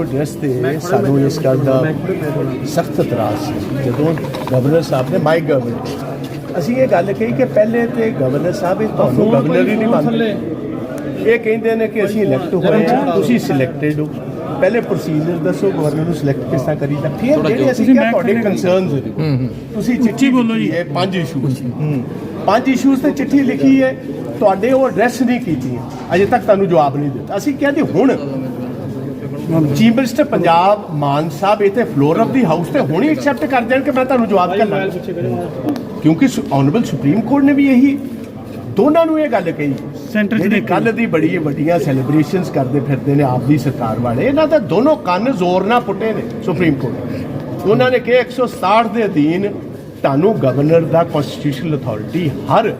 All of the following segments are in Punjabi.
ਐਡਰੈਸ ਤੇ ਸਾਨੂੰ ਇਸ ਗੱਲ ਦਾ ਸਖਤ ਇਤਰਾਜ਼ ਸੀ। ਜਦੋਂ ਗਵਰਨਰ ਸਾਹਿਬ ਨੇ ਮਾਈ ਗਵਰਨਰ ਅਸੀਂ ਇਹ ਗੱਲ ਕਹੀ ਕਿ ਪਹਿਲੇ ਤੇ ਗਵਰਨਰ ਸਾਹਿਬ ਇਹ ਤੁਹਾਨੂੰ ਗਵਰਨਰ ਹੀ ਨਹੀਂ ਮੰਨਦੇ। ਇਹ ਕਹਿੰਦੇ ਨੇ ਕਿ ਅਸੀਂ ਇਲੈਕਟ ਹੋਏ ਹਾਂ ਤੁਸੀਂ ਸਿਲੈਕਟਡ ਹੋ। ਪਹਿਲੇ ਪ੍ਰੋਸੀਜਰ ਦੱਸੋ ਗਵਰਨਰ ਨੂੰ ਸਿਲੈਕਟ ਕਿਸ ਤਰ੍ਹਾਂ ਕਰੀਦਾ। ਫਿਰ ਜਿਹੜੇ ਅਸੀਂ ਕਿਹਾ ਤੁਹਾਡੇ ਕੰਸਰਨਸ ਨੇ। ਤੁਸੀਂ ਚਿੱਠੀ ਬੋਲੋ ਜੀ। ਇਹ ਪੰਜ ਇਸ਼ੂਜ਼ ਪੰਜ ਇਸ਼ੂਜ਼ ਤੇ ਚਿੱਠੀ ਲਿਖੀ ਹੈ ਤੁਹਾਡੇ ਉਹ ਐਡਰੈਸ ਨਹੀਂ ਕੀਤੀਆਂ ਅਜੇ ਤੱਕ ਤੁਹਾਨੂੰ ਜਵਾਬ ਨਹੀਂ ਦਿੱਤਾ। ਅਸੀਂ ਕਿਹਾ ਜੀ ਹੁਣ ਚੀਫ ਮਿਨਿਸਟਰ ਪੰਜਾਬ ਮਾਨ ਸਾਹਿਬ ਇੱਥੇ ਫਲੋਰ ਆਫ ਦੀ ਹਾਊਸ ਤੇ ਹੁਣੇ ਐਕਸੈਪਟ ਕਰ ਦੇਣ ਕਿ ਮੈਂ ਤੁਹਾਨੂੰ ਜਵਾਬ ਕਰਨਾ ਕਿਉਂਕਿ ਆਨਰੇਬਲ ਸੁਪਰੀਮ ਕੋਰਟ ਨੇ ਵੀ ਇਹੀ ਦੋਨਾਂ ਨੂੰ ਇਹ ਗੱਲ ਕਹੀ 'ਚ ਜਿਹੜੀ ਦੇਖੋ। ਕੱਲ ਦੀ ਬੜੀ ਵੱਡੀਆਂ ਸੈਲੀਬ੍ਰੇਸ਼ਨਸ ਕਰਦੇ ਫਿਰਦੇ ਨੇ ਆਪ ਦੀ ਸਰਕਾਰ ਵਾਲੇ ਇਹਨਾਂ ਦਾ ਦੋਨੋਂ ਕੰਨ ਜ਼ੋਰ ਨਾਲ ਪੁੱਟੇ ਨੇ ਸੁਪਰੀਮ ਕੋਰਟ ਨੇ। ਉਹਨਾਂ ਨੇ ਕਿ 167 ਦੇ ਅਧੀਨ ਤੁਹਾਨੂੰ ਗਵਰਨਰ ਦਾ ਕਨਸਟੀਟਿਊਸ਼ਨਲ ਅਥਾਰਟੀ ਹਰ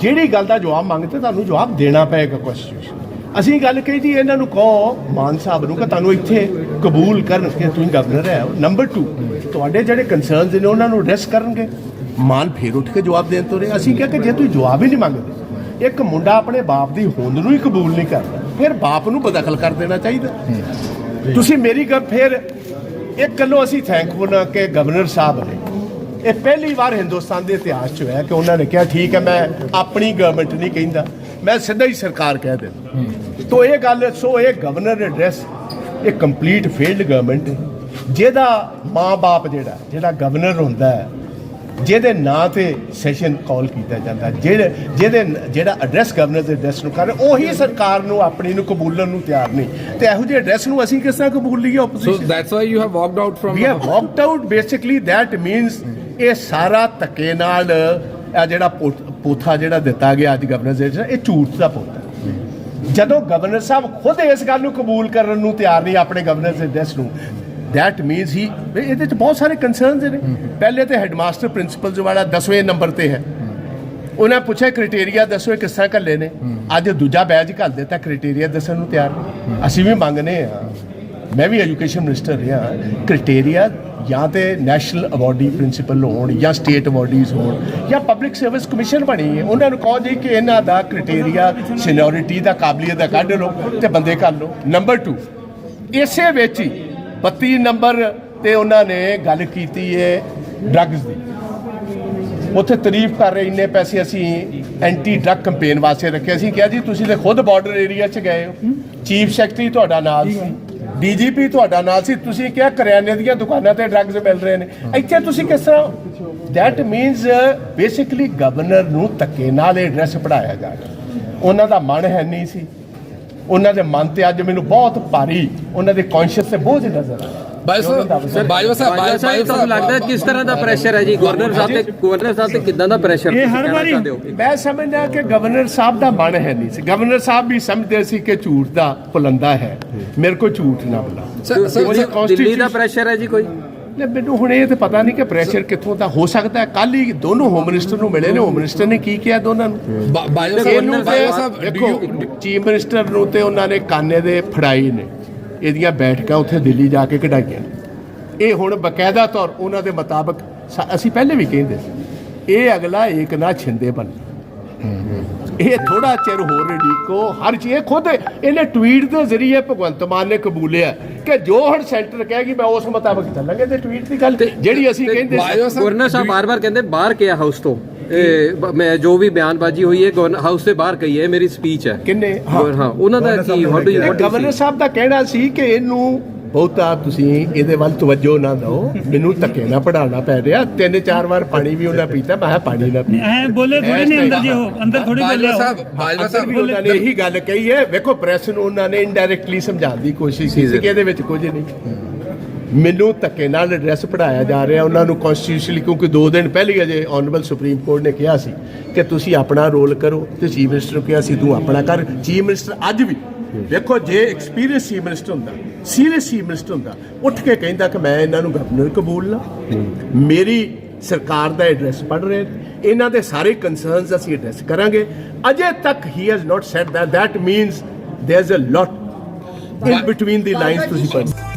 ਜਿਹੜੀ ਗੱਲ ਦਾ ਜਵਾਬ ਮੰਗਦੇ ਤੁਹਾਨੂੰ ਜਵਾਬ ਦੇਣਾ ਪਏਗਾ ਕਨਸਟੀਟਿਊਸ਼ਨ ਅਸੀਂ ਗੱਲ ਕਹੀ ਜੀ, ਇਹਨਾਂ ਨੂੰ ਕਹੋ, ਮਾਨ ਸਾਹਿਬ ਨੂੰ ਕਿ ਤੁਹਾਨੂੰ ਇੱਥੇ ਕਬੂਲ ਕਰਨ ਕਿ ਤੁਸੀਂ ਗਵਰਨਰ ਹੈ। ਨੰਬਰ 2 ਤੁਹਾਡੇ ਜਿਹੜੇ ਕੰਸਰਨਸ ਨੇ, ਉਹਨਾਂ ਨੂੰ ਐਡਰੈਸ ਕਰਨਗੇ। ਮਾਨ ਫੇਰ ਉੱਠ ਕੇ ਜਵਾਬ ਦੇਣ ਤੋਂ ਰਹੇ। ਅਸੀਂ ਕਿਹਾ ਕਿ ਜੇ ਤੁਸੀਂ ਜਵਾਬ ਹੀ ਨਹੀਂ ਮੰਗਦੇ, ਇੱਕ ਮੁੰਡਾ ਆਪਣੇ ਬਾਪ ਦੀ ਹੋਂਦ ਨੂੰ ਹੀ ਕਬੂਲ ਨਹੀਂ ਕਰਦਾ ਫਿਰ ਬਾਪ ਨੂੰ ਬਦਖਲ ਕਰ ਦੇਣਾ ਚਾਹੀਦਾ। ਤੁਸੀਂ ਮੇਰੀ ਗੱਲ ਫਿਰ ਇੱਕ ਗੱਲੋਂ ਅਸੀਂ ਥੈਂਕਫੁਲ ਹਾਂ ਕਿ ਗਵਰਨਰ ਸਾਹਿਬ ਨੇ, ਇਹ ਪਹਿਲੀ ਵਾਰ ਹਿੰਦੁਸਤਾਨ ਦੇ ਇਤਿਹਾਸ 'ਚ ਹੋਇਆ ਕਿ ਉਹਨਾਂ ਨੇ ਕਿਹਾ, ਠੀਕ ਹੈ, ਮੈਂ ਆਪਣੀ ਗਵਰਨਮੈਂਟ ਨਹੀਂ ਕਹਿੰਦਾ। ਮੈਂ ਸਿੱਧਾ ਹੀ ਸਰਕਾਰ ਕਹਿ ਦਿੰਦਾ। ਤੋ ਇਹ ਗੱਲ ਸੋ ਇਹ ਗਵਰਨਰ ਐਡਰੈਸ ਇਹ ਕੰਪਲੀਟ ਫੇਲਡ ਗਵਰਨਮੈਂਟ ਹੈ। ਜਿਹਦਾ ਮਾਂ-ਬਾਪ ਜਿਹੜਾ ਜਿਹੜਾ ਗਵਰਨਰ ਹੁੰਦਾ ਹੈ ਜਿਹਦੇ ਨਾਂ ਤੇ ਸੈਸ਼ਨ ਕਾਲ ਕੀਤਾ ਜਾਂਦਾ ਜਿਹੜੇ ਜਿਹਦੇ ਜਿਹੜਾ ਐਡਰੈਸ ਗਵਰਨਰ ਦੇ ਐਡਰੈਸ ਨੂੰ ਕਰ ਉਹੀ ਸਰਕਾਰ ਨੂੰ ਆਪਣੀ ਨੂੰ ਕਬੂਲਣ ਨੂੰ ਤਿਆਰ ਨਹੀਂ। ਤੇ ਇਹੋ ਜਿਹੇ ਐਡਰੈਸ ਨੂੰ ਅਸੀਂ ਕਿਸ ਤਰ੍ਹਾਂ ਕਬੂਲ ਲਈਏ opposition that's why you have walked out from. We have walked out basically that means ਇਹ ਸਾਰਾ ਧੱਕੇ ਨਾਲ ਇਹ ਜਿਹੜਾ ਪੋਥਾ ਜਿਹੜਾ ਦਿੱਤਾ ਗਿਆ ਅੱਜ ਗਵਰਨਰ ਦੇ ਇਹ ਝੂਠ ਦਾ ਪੋਥਾ ਜਦੋਂ ਗਵਰਨਰ ਸਾਹਿਬ ਖੁਦ ਇਸ ਗੱਲ ਨੂੰ ਕਬੂਲ ਕਰਨ ਨੂੰ ਤਿਆਰ ਨਹੀਂ, ਆਪਣੇ ਗਵਰਨਰ ਦੇ ਡੈਸ ਨੂੰ ਥੈਟ ਮੀਨਸ ਹੀ ਇਹਦੇ ਵਿੱਚ ਬਹੁਤ ਸਾਰੇ ਕੰਸਰਨਸ ਨੇ। ਪਹਿਲੇ ਤੇ ਹੈਡਮਾਸਟਰ ਪ੍ਰਿੰਸੀਪਲ ਵਾਲਾ 10ਵੇਂ ਨੰਬਰ ਤੇ ਹੈ। ਉਹਨਾਂ ਪੁੱਛਿਆ ਕ੍ਰਾਈਟੇਰੀਆ ਦੱਸੋ ਇਹ ਕਿਸ ਤਰ੍ਹਾਂ ਘੱਲੇ ਨੇ? ਅੱਜ ਦੂਜਾ ਬੈਚ ਘੱਲ ਦਿੱਤਾ ਕ੍ਰਾਈਟੇਰੀਆ ਦੱਸਣ ਨੂੰ ਤਿਆਰ। ਅਸੀਂ ਵੀ ਮੰਗਨੇ ਆ। ਮੈਂ ਵੀ ਐਜੂਕੇਸ਼ਨ ਮਿਨਿਸਟਰ ਰਿਹਾ। ਕ੍ਰਾਈਟੇਰੀਆ ਜਾਂ ਤੇ ਨੈਸ਼ਨਲ ਅਵਾਰਡੀ ਪ੍ਰਿੰਸੀਪਲ ਹੋਣ ਜਾਂ ਸਟੇਟ ਅਵਾਰਡੀਜ਼ ਹੋਣ ਜਾਂ ਪਬਲਿਕ ਸਰਵਿਸ ਕਮਿਸ਼ਨ ਬਣੀ ਹੈ ਉਹਨਾਂ ਨੂੰ ਕਹੋ ਜੀ ਕਿ ਇਹਨਾਂ ਦਾ ਕ੍ਰਾਈਟੇਰੀਆ ਸੀਨੀਅਰਿਟੀ ਦਾ ਕਾਬਲੀਅਤ ਦਾ ਕੱਢ ਲਓ ਤੇ ਬੰਦੇ ਕਰ ਲਓ। ਨੰਬਰ 2 ਇਸੇ ਵਿੱਚ ਹੀ 32 ਨੰਬਰ ਤੇ ਉਹਨਾਂ ਨੇ ਗੱਲ ਕੀਤੀ ਹੈ ਡਰੱਗਸ ਦੀ। ਉੱਥੇ ਤਾਰੀਫ ਕਰ ਰਹੇ ਇੰਨੇ ਪੈਸੇ ਅਸੀਂ ਐਂਟੀ ਡਰੱਗ ਕੈਂਪੇਨ ਵਾਸਤੇ ਰੱਖੇ। ਅਸੀਂ ਕਿਹਾ ਜੀ ਤੁਸੀਂ ਤੇ ਖੁਦ ਬਾਰਡਰ ਏਰੀਆ 'ਚ ਗਏ ਹੋ। ਚੀਫ ਸੈਕਟਰੀ ਤੁਹਾਡਾ ਨਾਲ ਸੀ। ਡੀਜੀਪੀ ਤੁਹਾਡਾ ਨਾਲ ਸੀ, ਤੁਸੀਂ ਕਿਹਾ ਕਰਿਆਨੇ ਦੀਆਂ ਦੁਕਾਨਾਂ ਤੇ ਡਰੱਗਸ ਮਿਲ ਰਹੇ ਨੇ। ਇੱਥੇ ਤੁਸੀਂ ਕਿਸ ਤਰ੍ਹਾਂ ਦੈਟ ਮੀਨਸ ਬੇਸਿਕਲੀ ਗਵਰਨਰ ਨੂੰ ਧੱਕੇ ਨਾਲ ਇਹ ਐਡਰੈਸ ਪੜਾਇਆ ਜਾ ਰਿਹਾ। ਉਹਨਾਂ ਦਾ ਮਨ ਹੈ ਨਹੀਂ ਸੀ। ਉਹਨਾਂ ਦੇ ਮਨ ਤੇ ਅੱਜ ਮੈਨੂੰ ਬਹੁਤ ਭਾਰੀ, ਉਹਨਾਂ ਦੇ ਕੌਨਸ਼ੀਅਸ ਤੇ ਬੋਝ ਨਜ਼ਰ ਆ ਰਿਹਾ। ਬਾਜਵਾ ਸਾਹਿਬ ਬਾਜਵਾ ਸਾਹਿਬ ਬਾਜਵਾ ਸਾਹਿਬ ਤੁਹਾਨੂੰ ਲੱਗਦਾ ਹੈ ਕਿਸ ਤਰ੍ਹਾਂ ਦਾ ਪ੍ਰੈਸ਼ਰ ਹੈ ਜੀ? ਗਵਰਨਰ ਸਾਹਿਬ ਤੇ ਗਵਰਨਰ ਸਾਹਿਬ ਤੇ ਕਿਦਾਂ ਦਾ ਪ੍ਰੈਸ਼ਰ ਇਹ ਹਰ ਵਾਰੀ ਮੈਂ ਸਮਝਦਾ ਕਿ ਗਵਰਨਰ ਸਾਹਿਬ ਦਾ ਮਨ ਹੈ ਨਹੀਂ। ਸੀ ਗਵਰਨਰ ਸਾਹਿਬ ਵੀ ਸਮਝਦੇ ਸੀ ਕਿ ਝੂਠ ਦਾ ਪੁਲੰਦਾ ਹੈ। ਮੇਰੇ ਕੋਲ ਝੂਠ ਨਾ ਬੁਲਾ। ਸਰ ਸਰ ਉਹਦੀ ਸਰ, ਦਿੱਲੀ ਦਾ constitution- ਪ੍ਰੈਸ਼ਰ ਹੈ ਜੀ ਕੋਈ? ਨੇ ਮੈਨੂੰ ਹੁਣ ਇਹ ਤੇ ਪਤਾ ਨਹੀਂ ਕਿ ਪ੍ਰੈਸ਼ਰ ਕਿੱਥੋਂ ਦਾ ਹੋ ਸਕਦਾ ਹੈ। ਕੱਲ ਹੀ ਦੋਨੋਂ ਹੋਮ ਮਿਨਿਸਟਰ ਨੂੰ ਮਿਲੇ ਨੇ। ਹੋਮ ਮਿਨਿਸਟਰ ਨੇ ਕੀ ਕਿਹਾ ਦੋਨਾਂ ਨੂੰ? ਬਾਜਵਾ ਸਾਹਿਬ ਦੇਖੋ ਚੀਫ ਮਿਨਿਸਟਰ ਨੂੰ ਤੇ ਉਹਨਾਂ ਨੇ ਕਾਨੇ ਦੇ ਫੜਾਈ ਨੇ। ਇਹਦੀਆਂ ਬੈਠਕਾਂ ਉੱਥੇ ਦਿੱਲੀ ਜਾ ਕੇ ਕਢਾਈਆਂ। ਇਹ ਹੁਣ ਬਕਾਇਦਾ ਤੌਰ ਉਹਨਾਂ ਦੇ ਮੁਤਾਬਕ ਅਸੀਂ ਪਹਿਲੇ ਵੀ ਕਹਿੰਦੇ ਸੀ ਇਹ ਅਗਲਾ ਏਕ ਨਾ ਛਿੰਦੇ ਬਣ। ਇਹ ਥੋੜਾ ਚਿਰ ਹੋਰ ਡੀਕੋ ਹਰ ਚੀਜ਼ ਇਹ ਖੁਦ ਇਹਨੇ ਟਵੀਟ ਦੇ ਜ਼ਰੀਏ ਭਗਵੰਤ ਮਾਨ ਨੇ ਕਬੂਲਿਆ ਕਿ ਜੋ ਹੁਣ ਸੈਂਟਰ ਕਹੇਗੀ ਮੈਂ ਉਸ ਮੁਤਾਬਕ ਚੱਲਾਂਗੇ ਤੇ ਟਵੀਟ ਦੀ ਗੱਲ ਜਿਹੜੀ ਅਸੀਂ ਕਹਿੰਦੇ ਸੀ ਗਵਰਨਰ ਸਾਹਿਬ ਬਾਰ-ਬਾਰ ਕਹਿੰਦੇ ਬਾਹਰ ਕਿਹਾ ਹਾਊਸ ਤੋਂ? ਇਹ ਬ- ਮੈਂ ਜੋ ਵੀ ਬਿਆਨਬਾਜ਼ੀ ਹੋਈ ਹੈ ਗਵਰਨਰ ਹਾਊਸ ਦੇ ਬਾਹਰ ਕਹੀ ਹੈ ਮੇਰੀ ਸਪੀਚ ਹੈ। ਕਿੰਨੇ? ਹਾਂ। ਉਹਨਾਂ ਦਾ ਕੀ how do you- what do you governor see? ਸਾਹਿਬ ਦਾ ਕਹਿਣਾ ਸੀ ਕਿ ਇਹਨੂੰ ਬਹੁਤਾ ਤੁਸੀਂ ਇਹਦੇ ਵੱਲ ਤਵੱਜੋ ਨਾ ਦਿਓ ਮੈਨੂੰ ਧੱਕੇ ਨਾ ਪੜਾਉਣਾ ਪੈ ਰਿਹਾ। ਤਿੰਨ ਚਾਰ ਵਾਰ ਪਾਣੀ ਵੀ ਉਹਨਾਂ ਪੀਤਾ ਮੈਂ ਕਿਹਾ ਪਾਣੀ ਨਾ ਪੀ। ਐ ਬੋਲੇ ਥੋੜੀ ਨਹੀਂ ਅੰਦਰ ਜੇ ਉਹ ਅੰਦਰ ਥੋੜੀ ਬਾਜਵਾ ਬੋਲਿਆ ਸਾਹਿਬ ਬਾਜਵਾ ਅੰਦਰ ਵੀ ਸਾਹਿਬ ਉਹਨਾਂ ਨੇ ਇਹੀ ਗੱਲ ਕਹੀ ਹੈ ਵੇਖੋ ਪ੍ਰੈਸ ਨੂੰ ਉਹਨਾਂ ਨੇ ਇਨਡਾਇਰੈਕਟਲੀ ਸਮਝਾਉਣ ਦੀ ਕੋਸ਼ਿਸ਼ ਕੀਤੀ ਕਿ ਇਹਦੇ ਵਿੱਚ ਕੁਝ ਨਹੀਂ। ਮੈਨੂੰ ਧੱਕੇ ਨਾਲ ਐਡਰੈਸ ਪੜਾਇਆ ਜਾ ਰਿਹਾ ਉਹਨਾਂ ਨੂੰ ਕਨਸਟੀਟਿਊਸ਼ਨਲੀ ਕਿਉਂਕਿ 2 ਦਿਨ ਪਹਿਲੇ ਅਜੇ ਆਨਰੇਬਲ ਸੁਪਰੀਮ ਕੋਰਟ ਨੇ ਕਿਹਾ ਸੀ ਕਿ ਤੁਸੀਂ ਆਪਣਾ ਰੋਲ ਕਰੋ ਤੇ ਚੀਫ ਮਿਨਿਸਟਰ ਨੂੰ ਕਿਹਾ ਸੀ ਤੂੰ ਆਪਣਾ ਕਰ। ਚੀਫ ਮਿਨਿਸਟਰ ਅੱਜ ਵੀ ਦੇਖੋ ਜੇ ਐਕਸਪੀਰੀਅੰਸ ਚੀਫ ਮਿਨਿਸਟਰ ਹੁੰਦਾ ਸੀਰੀਅਸ ਚੀਫ ਮਿਨਿਸਟਰ ਹੁੰਦਾ ਉੱਠ ਕੇ ਕਹਿੰਦਾ ਕਿ ਮੈਂ ਇਹਨਾਂ ਨੂੰ ਗਵਰਨਰ ਕਬੂਲ ਨਾ ਮੇਰੀ ਸਰਕਾਰ ਦਾ ਐਡਰੈਸ ਪੜ ਰਹੇ। ਇਹਨਾਂ ਦੇ ਸਾਰੇ ਕੰਸਰਨਸ ਅਸੀਂ ਐਡਰੈਸ ਕਰਾਂਗੇ। ਅਜੇ ਤੱਕ he has not said that. That means there's a lot in between the lines ਤੁਸੀਂ ਪੜ੍ਹ